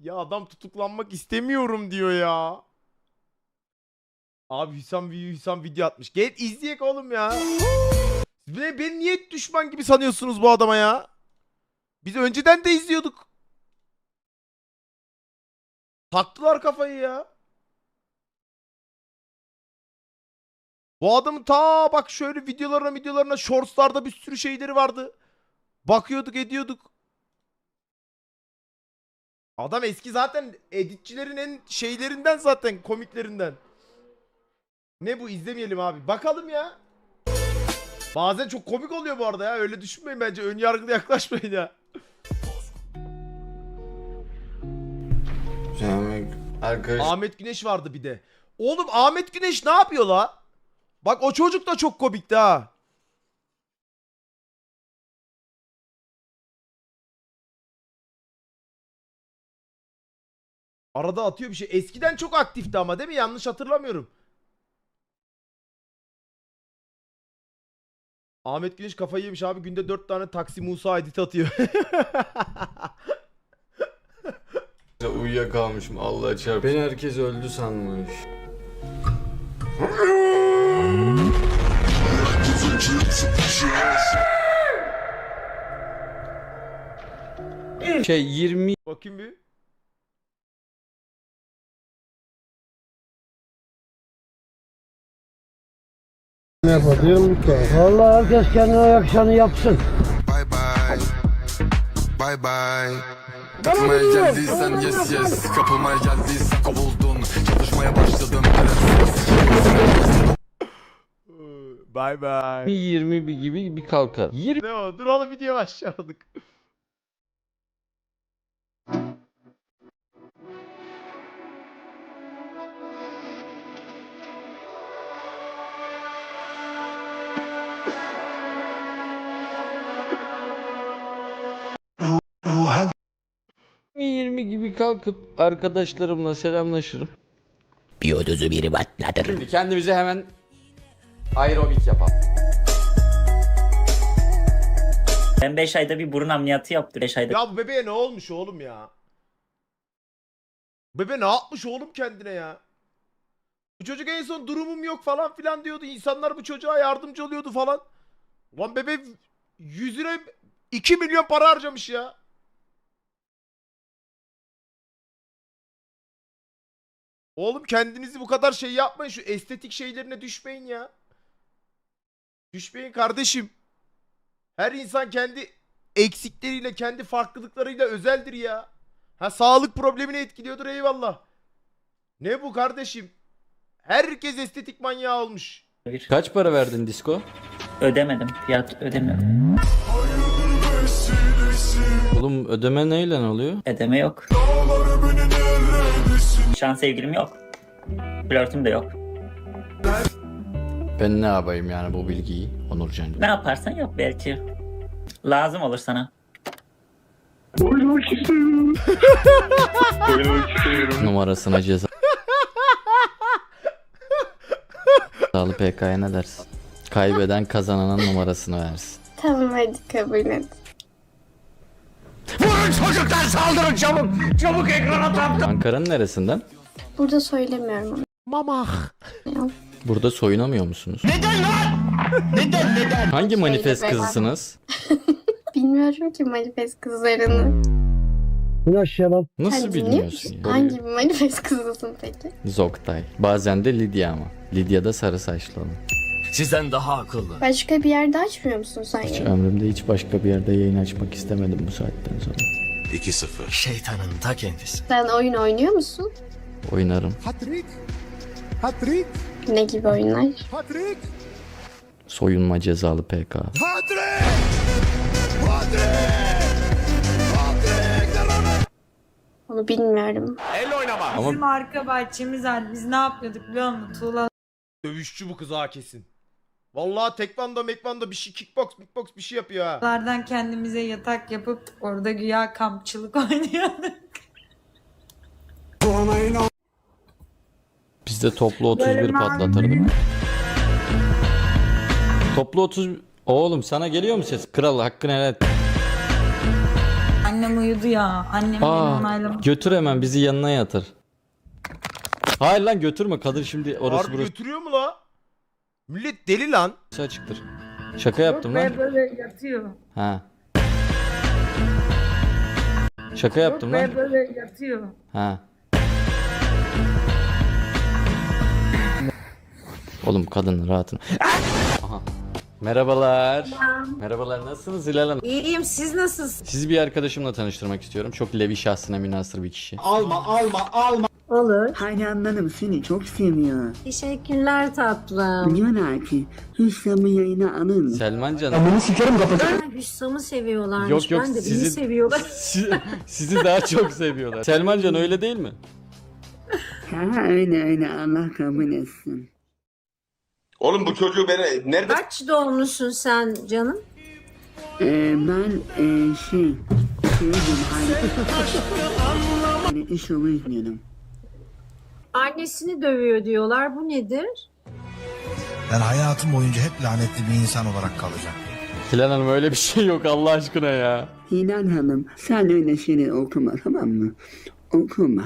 Ya adam tutuklanmak istemiyorum diyor ya. Abi Hüsam, Hüsam video atmış. Gel izleyek oğlum ya. Beni, beni niye düşman gibi sanıyorsunuz bu adama ya? Biz önceden de izliyorduk. Taktılar kafayı ya. Bu adamın ta bak şöyle videolarına videolarına shortslarda bir sürü şeyleri vardı. Bakıyorduk ediyorduk. Adam eski zaten editçilerin en şeylerinden zaten komiklerinden. Ne bu izlemeyelim abi. Bakalım ya. Bazen çok komik oluyor bu arada ya. Öyle düşünmeyin bence. Ön yargılı yaklaşmayın ya. Arkadaş Ahmet Güneş vardı bir de. Oğlum Ahmet Güneş ne yapıyor la? Bak o çocuk da çok komikti ha. Arada atıyor bir şey. Eskiden çok aktifti ama değil mi? Yanlış hatırlamıyorum. Ahmet Güneş kafayı yemiş abi. Günde 4 tane Taksi Musa edit atıyor. uyuyakalmışım Allah çarpsın. Beni herkes öldü sanmış. Şey 20 Bakayım bir. Vallahi herkes kendine yakışanı yapsın. Bye bye. Bye bye. Takılmaya geldiysen yes yes. Kapılmaya geldiysen kovuldun. Çalışmaya başladım. Bye bye. 21 gibi bir kalkar. 20 Ne o? Dur oğlum video başladık. 20 gibi kalkıp arkadaşlarımla selamlaşırım. Biyodozu biri batladır. Şimdi kendimize hemen aerobik yapalım. Ben 5 ayda bir burun ameliyatı yaptım. 5 ayda Ya bu bebeğe ne olmuş oğlum ya? Bebe ne yapmış oğlum kendine ya? Bu çocuk en son durumum yok falan filan diyordu. İnsanlar bu çocuğa yardımcı oluyordu falan. Lan bebe yüzüne 2 milyon para harcamış ya. Oğlum kendinizi bu kadar şey yapmayın. Şu estetik şeylerine düşmeyin ya. Düşmeyin kardeşim. Her insan kendi eksikleriyle, kendi farklılıklarıyla özeldir ya. Ha sağlık problemini etkiliyordur eyvallah. Ne bu kardeşim? Herkes estetik manyağı olmuş. Kaç para verdin disko? ödemedim. Fiyat ödemiyorum. Oğlum ödeme neyle oluyor? Ödeme yok. Şu an sevgilim yok. Flörtüm de yok. Ben ne yapayım yani bu bilgiyi Onurcan? Ne yaparsan yap belki. Lazım olur sana. Numarasına ceza. Sağlı PK'ya ne dersin? Kaybeden kazananın numarasını versin. Tamam hadi kabul et. Ankara'nın neresinden? Burada söylemiyorum onu. Mamah. Burada soyunamıyor musunuz? Neden lan? Neden neden? Hangi manifest kızısınız? Bilmiyorum ki manifest kızlarını. Güneş yalan. Nasıl Sen dinliyor bilmiyorsun musun? ya? Hangi bir manifest kızısın peki? Zoktay. Bazen de Lidya ama. Lidya da sarı saçlı olan. Sizden daha akıllı. Başka bir yerde açmıyor musun sen Hiç yayını? ömrümde hiç başka bir yerde yayın açmak istemedim bu saatten sonra. 2-0. Şeytanın ta kendisi. Sen oyun oynuyor musun? Oynarım. Hatrik. Hatrik. Ne gibi oyunlar? Hatrik. Soyunma cezalı PK. Onu bilmiyorum. Ama Bizim arka bahçemiz var. Biz ne yapıyorduk biliyor musun? Tuğla Dövüşçü bu kız ha kesin. Vallahi tekvando mekvando bir şey kickbox kickbox bir şey yapıyor ha. Lardan kendimize yatak yapıp orada güya kampçılık oynuyorduk. biz de toplu 31 Böyle patlatırdık. Toplu 30... Oğlum sana geliyor mu ses? Kral hakkını helal et. Annem uyudu ya. Annem Aa, onaylamadı. götür hemen bizi yanına yatır. Hayır lan götürme kadın şimdi orası Harbi burası götürüyor mu la? Millet deli lan. açıktır. Şaka yaptım lan. Böyle yatıyor. Ha. Şaka yaptım lan. Böyle yatıyor. Ha. Oğlum kadın rahatın. Aha. Merhabalar. Merhabalar nasılsınız Hilal Hanım? İyiyim siz nasılsınız? Sizi bir arkadaşımla tanıştırmak istiyorum. Çok levi şahsına münasır bir kişi. Olur. Hayranlarım seni çok seviyor. Teşekkürler tatlım. Diyorlar ki Hüsam'ı yayına alın. Selman canım. Hüsam'ı seviyorlarmış. Yok yok ben de sizi, beni seviyorlar. si- sizi daha çok seviyorlar. Selman can öyle değil mi? Ha öyle öyle Allah kabul etsin. Oğlum bu çocuğu beni nerede Kaç doğumlusun sen canım? Ee, ben ee, şey şeydim hani iş yolu izliyorum. Annesini dövüyor diyorlar. Bu nedir? Ben hayatım boyunca hep lanetli bir insan olarak kalacağım. Hilal Hanım öyle bir şey yok Allah aşkına ya. Hilal Hanım sen öyle şeyler okuma tamam mı? Okuma.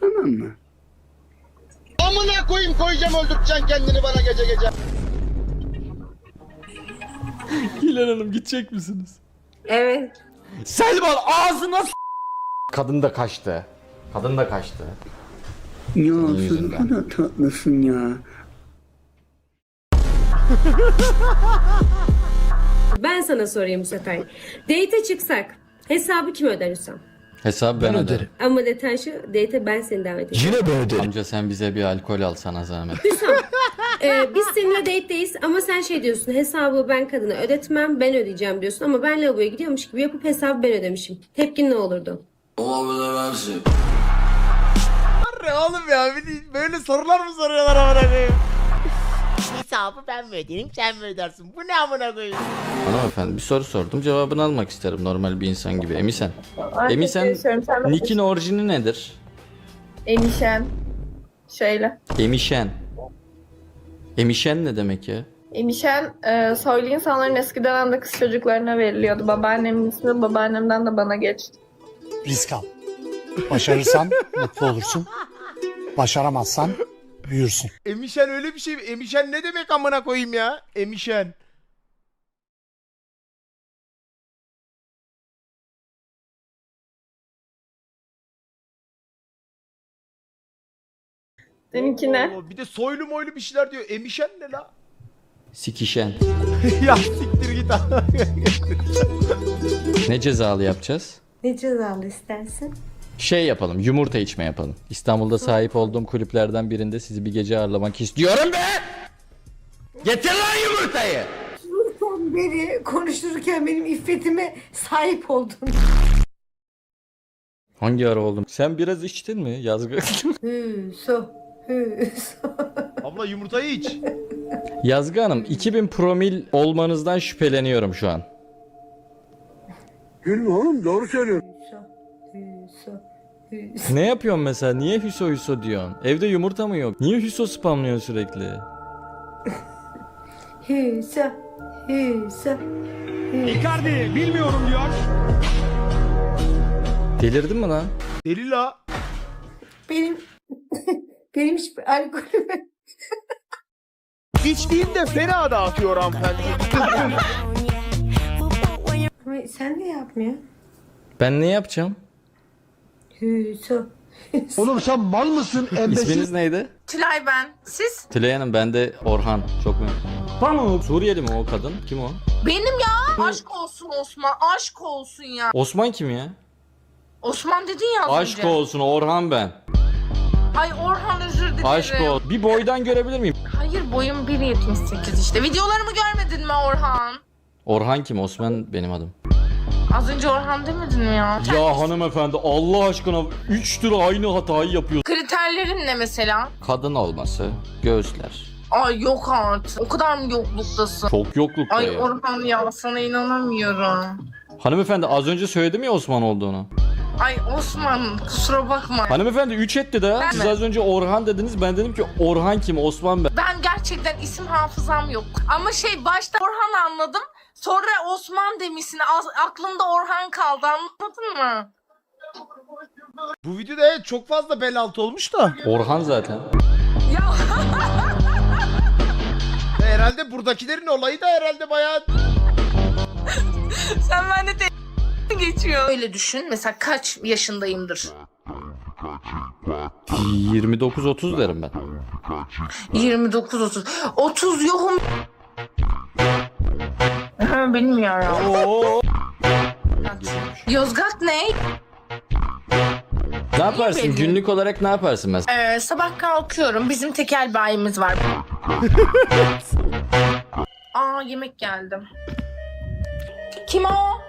Tamam mı? Amına koyayım koyacağım öldüreceksin kendini bana gece gece. Hilal Hanım gidecek misiniz? Evet. Selman ağzına s- Kadın da kaçtı. Kadın da kaçtı. Ya sen ne kadar tatlısın ya. Ben sana sorayım bu sefer. Date'e çıksak hesabı kim öder Hüsam? Hesabı ben, öderim. Ama detay şu, date'e ben seni davet edeceğim. Amca sen bize bir alkol al sana zahmet. Ee, biz seninle date'deyiz ama sen şey diyorsun, hesabı ben kadına ödetmem, ben ödeyeceğim diyorsun. Ama ben lavaboya gidiyormuş gibi yapıp hesabı ben ödemişim. Tepkin ne olurdu? Ne oğlum ya bir- böyle sorular mı soruyorlar amına koyayım? Hesabı ben mi ödeyeyim sen mi ödersin? Bu ne amına koyayım? Hanımefendi bir soru sordum cevabını almak isterim normal bir insan gibi. Emisen. Emisen Nick'in orijini nedir? Emişen. Şöyle. Emişen. Emişen ne demek ya? Emişen e, soylu insanların eski dönemde kız çocuklarına veriliyordu. Babaannemin ismi babaannemden de bana geçti. Risk al. Başarırsan mutlu olursun. Başaramazsan büyürsün. Emişen öyle bir şey mi? Emişen ne demek amına koyayım ya? Emişen. Seninki ne? Oo, Bir de soylu moylu bir şeyler diyor. Emişen ne la? Sikişen. ya siktir git. Ne cezalı yapacağız? Ne cezalı istersin? Şey yapalım yumurta içme yapalım. İstanbul'da sahip olduğum kulüplerden birinde sizi bir gece ağırlamak istiyorum be! Getir lan yumurtayı! Beri konuşurken benim iffetime sahip oldun. Hangi ara oldum? Sen biraz içtin mi Yazgı? Hüso. Hüso. Abla yumurtayı iç. Yazgı Hanım 2000 promil olmanızdan şüpheleniyorum şu an. Gülme oğlum doğru söylüyor. Hüso. Hüso. Ne yapıyorsun mesela? Niye Hüso Hüso diyorsun? Evde yumurta mı yok? Niye Hüso spamlıyorsun sürekli? Hüso. Hüso. Icardi bilmiyorum diyor. Delirdin mi lan? Deli la. Benim benim hiçbir alkolüm İçtiğinde fena dağıtıyor hanımefendi. Ama sen de yapmıyor. Ben ne yapacağım? Hüso. Oğlum sen mal mısın? İsminiz neydi? Tülay ben. Siz? Tülay Hanım ben de Orhan. Çok memnun. Tamam. Suriyeli mi o kadın? Kim o? Benim ya. Aşk olsun Osman. Aşk olsun ya. Osman kim ya? Osman dedin ya az Aşk olsun Orhan ben. Ay Orhan özür dilerim. Aşk ol. Bir boydan görebilir miyim? Hayır boyum 1.78 işte. Videolarımı görmedin mi Orhan? Orhan kim? Osman benim adım. Az önce Orhan demedin mi ya? Ya hanımefendi Allah aşkına 3 lira aynı hatayı yapıyor. Kriterlerin ne mesela? Kadın olması, göğüsler. Ay yok artık. O kadar mı yokluktasın? Çok yoklukta Ay ya. Orhan ya sana inanamıyorum. Hanımefendi az önce söyledim ya Osman olduğunu. Ay Osman kusura bakma. Hanımefendi 3 etti de. Ben Siz mi? az önce Orhan dediniz. Ben dedim ki Orhan kim? Osman ben. Ben gerçekten isim hafızam yok. Ama şey başta Orhan anladım. Sonra Osman demişsin. Az- aklımda Orhan kaldı anladın mı? Bu videoda evet çok fazla bel altı olmuş da. Orhan zaten. Ya Herhalde buradakilerin olayı da herhalde bayağı sen bende de geçiyor. Öyle düşün. Mesela kaç yaşındayımdır? 29-30 derim ben. 29 30. 30 yokum. Ha, Bilmiyorum. Yozgat ne? Ne yaparsın? belli. Günlük olarak ne yaparsın mesela? Ee, sabah kalkıyorum. Bizim tekel bayimiz var. Aa yemek geldi. Kim o?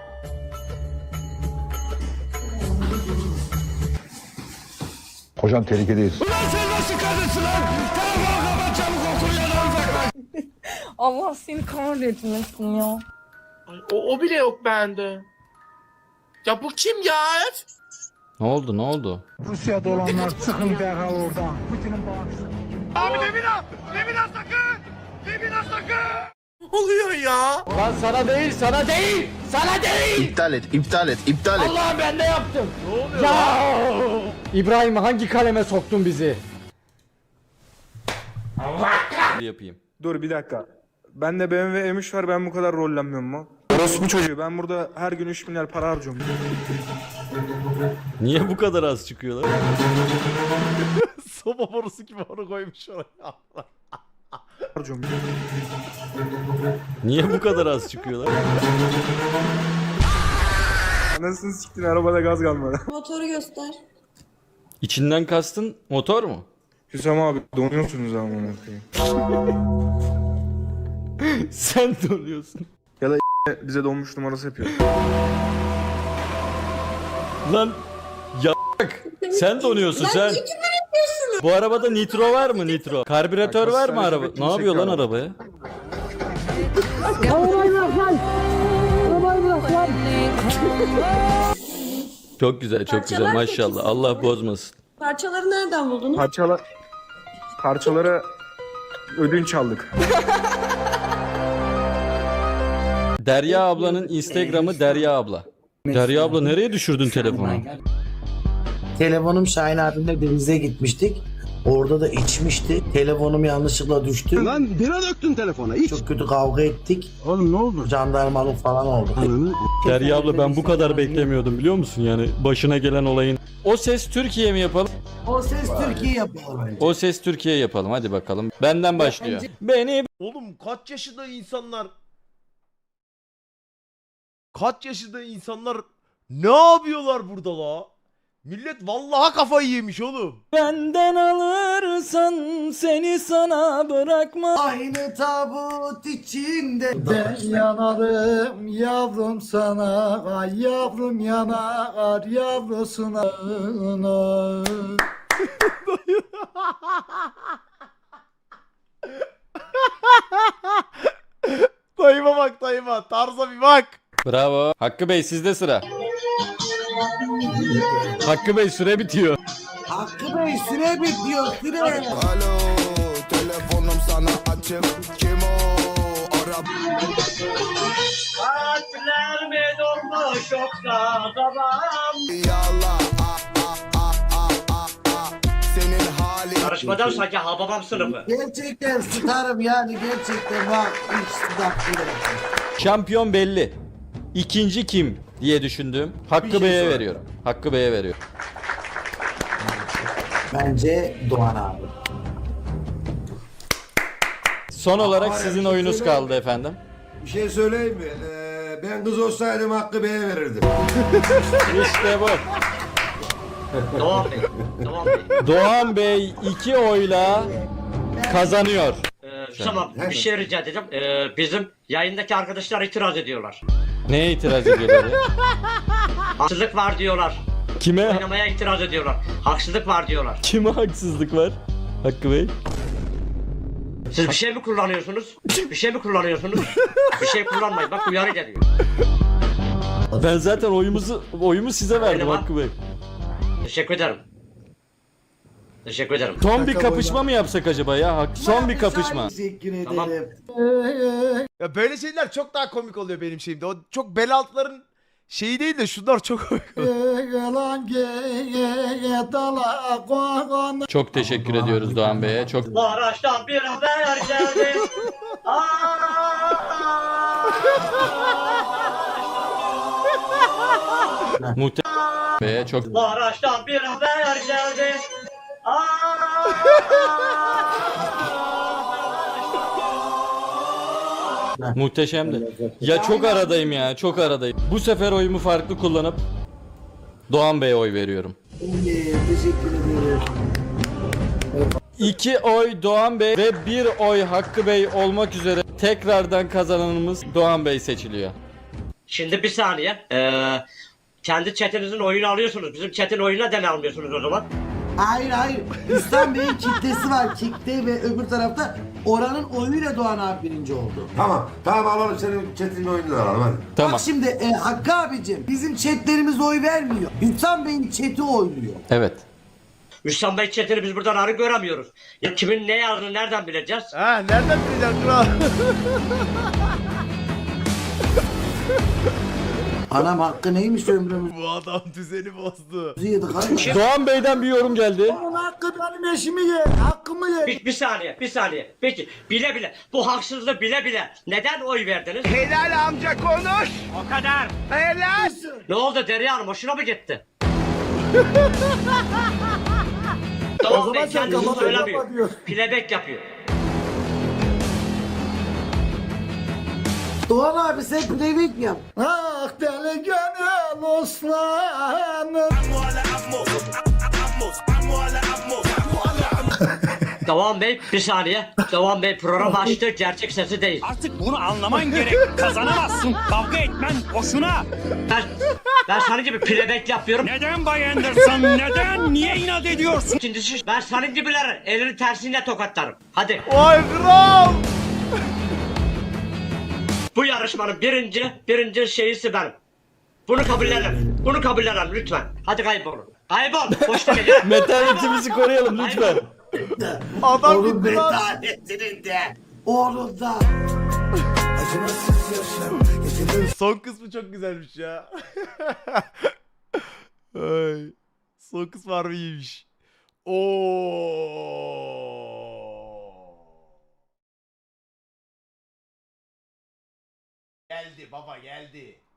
Hocam tehlikedeyiz. Allah seni kahretmesin ya. O, o bile yok bende. Ya bu kim ya? Ne oldu ne oldu? Rusya'da olanlar çıkın derhal oradan. Putin'in bağımsız. Ne oluyor ya? Lan sana değil sana değil sana değil. İptal et, iptal et, iptal et. Allah ben de yaptım. Ne oluyor ya? İbrahim hangi kaleme soktun bizi? yapayım. Dur bir dakika. Ben de BMW M3 var ben bu kadar rollenmiyorum mu? Orospu çocuğu ben burada her gün 3 milyar para harcıyorum. Niye bu kadar az çıkıyorlar? soba borusu gibi onu koymuş oraya. harcıyorum. Niye bu kadar az çıkıyorlar? Anasını siktin arabada gaz kalmadı. Motoru göster. İçinden kastın motor mu? Hüsam abi donuyorsunuz ama amına koyayım. Sen donuyorsun. Bize donmuş numarası yapıyor. Lan ya sen donuyorsun sen. Bu arabada nitro var mı nitro? Karbüratör var mı araba? Ne yapıyor lan arabaya? Çok güzel, çok güzel Parçalar maşallah. peki Allah bozmasın. Parçaları nereden buldunuz? Parçalar... Parçalara ödünç aldık. Derya ablanın Instagram'ı Derya abla. Derya abla nereye düşürdün telefonu? Telefonum Şahin abimle denize gitmiştik. Orada da içmişti. Telefonum yanlışlıkla düştü. Lan bira döktün telefona. İç. Çok kötü kavga ettik. Oğlum ne oldu? Jandarmalık falan oldu. Derya abla ben bu kadar beklemiyordum biliyor musun? Yani başına gelen olayın. O ses Türkiye mi yapalım? O ses Türkiye yapıyor. O ses Türkiye yapalım hadi bakalım. Benden başlıyor. Beni Oğlum kaç yaşında insanlar Kaç yaşında insanlar ne yapıyorlar burada la? Millet vallahi kafayı yemiş oğlum. benden alırsan seni sana bırakma. Aynı tabut içinde Ben yanarım yavrum sana Ay yavrum yanar yavrusuna dayıma bak dayıma tarza bir bak. Bravo. Hakkı Bey sizde sıra. Hakkı Bey süre bitiyor. Hakkı Bey süre bitiyor süre Alo telefonum sana açık kim o ara Yallah ah ah ah ah ah ah senin halin Karışmadan sanki hababam sınıfı. Gerçekten starım yani gerçekten bak Şampiyon belli. İkinci kim diye düşündüm. Hakkı Bey'e veriyorum. Hakkı Bey'e veriyorum. Bence Doğan abi Son olarak sizin oyunuz kaldı efendim. Bir şey söyleyeyim mi? Ee, ben kız olsaydım Hakkı Bey'e verirdim. İşte bu. Doğan Bey. Doğan Bey. Doğan Bey iki oyla kazanıyor. Ee, tamam bir şey rica edeceğim. Ee, bizim yayındaki arkadaşlar itiraz ediyorlar. Neye itiraz ediyorlar ya? Haksızlık var diyorlar. Kime Oynamaya itiraz ediyorlar. Haksızlık var diyorlar. kime haksızlık var? Hakkı Bey. Siz bir şey mi kullanıyorsunuz? Bir şey mi kullanıyorsunuz? bir şey kullanmayın. Bak uyarı geliyor. Ben zaten oyumuzu oyumu size verdim Oynama. Hakkı Bey. Teşekkür ederim. Teşekkür ederim. Son bir kapışma mı yapsak acaba ya? Hak- Son bir kapışma. Teşekkür ederim. Tamam. Ya böyle şeyler çok daha komik oluyor benim şeyimde. O çok bel altların şeyi değil de şunlar çok komik oluyor. Çok teşekkür ediyoruz Doğan Bey'e. Çok Maraş'tan bir haber geldi. muhtemelen Bey'e çok Maraş'tan bir haber geldi. muhteşemdi. Ya çok aradayım ya. Çok aradayım. Bu sefer oyumu farklı kullanıp Doğan Bey'e oy veriyorum. Teşekkür ederim. İki oy Doğan Bey ve bir oy Hakkı Bey olmak üzere tekrardan kazananımız Doğan Bey seçiliyor. Şimdi bir saniye. Ee, kendi chatinizin oyunu alıyorsunuz. Bizim chatin oyununa neden almıyorsunuz o zaman? Hayır hayır. İhsan Bey'in kitlesi var. Kitle ve öbür tarafta oranın oyuyla Doğan abi birinci oldu. Tamam. Tamam alalım senin chat'in oyununu da alalım hadi. Tamam. Bak şimdi e, Hakkı abicim bizim chatlerimiz oy vermiyor. İhsan Bey'in chati oynuyor. Evet. Hüsam Bey chatini biz buradan arı göremiyoruz. Ya kimin ne yazdığını nereden bileceğiz? Ha nereden bileceksin kral? Anam Hakkı neymiş ömrümüzü Bu adam düzeni bozdu. yedik kardeşim. Doğan Bey'den bir yorum geldi. Hakkı benim eşimi ye. Hakkımı ye. Bir, bir saniye, bir saniye. Peki, bile bile, bu haksızlığı bile bile neden oy verdiniz? Helal amca konuş. O kadar. Helal. Ne oldu Derya Hanım, hoşuna mı gitti? Tamam Bey kendisi söylemiyor. Playback yapıyor. Doğan abi sen playback yap. Ah deli gönül oslanım. Devam Bey, bir saniye. Devam Bey program açtı, gerçek sesi değil. Artık bunu anlaman gerek. Kazanamazsın. Kavga etmen boşuna. Ben, ben senin gibi playback yapıyorum. Neden Bay Anderson? Neden? Niye inat ediyorsun? İkincisi, ben senin gibileri elini tersiyle tokatlarım. Hadi. Vay kral. Bu yarışmanın birinci, birinci şeyisi benim. Bunu kabullenin. Bunu kabullenin lütfen. Hadi kaybolun. Kaybol. Boşta gel. Metanetimizi koruyalım lütfen. Adam Onun gitti lan. betanetinin de. Onun da. Son kısmı çok güzelmiş ya. Ay. Son kısmı harbi iyiymiş. Oo. Geldi baba geldi.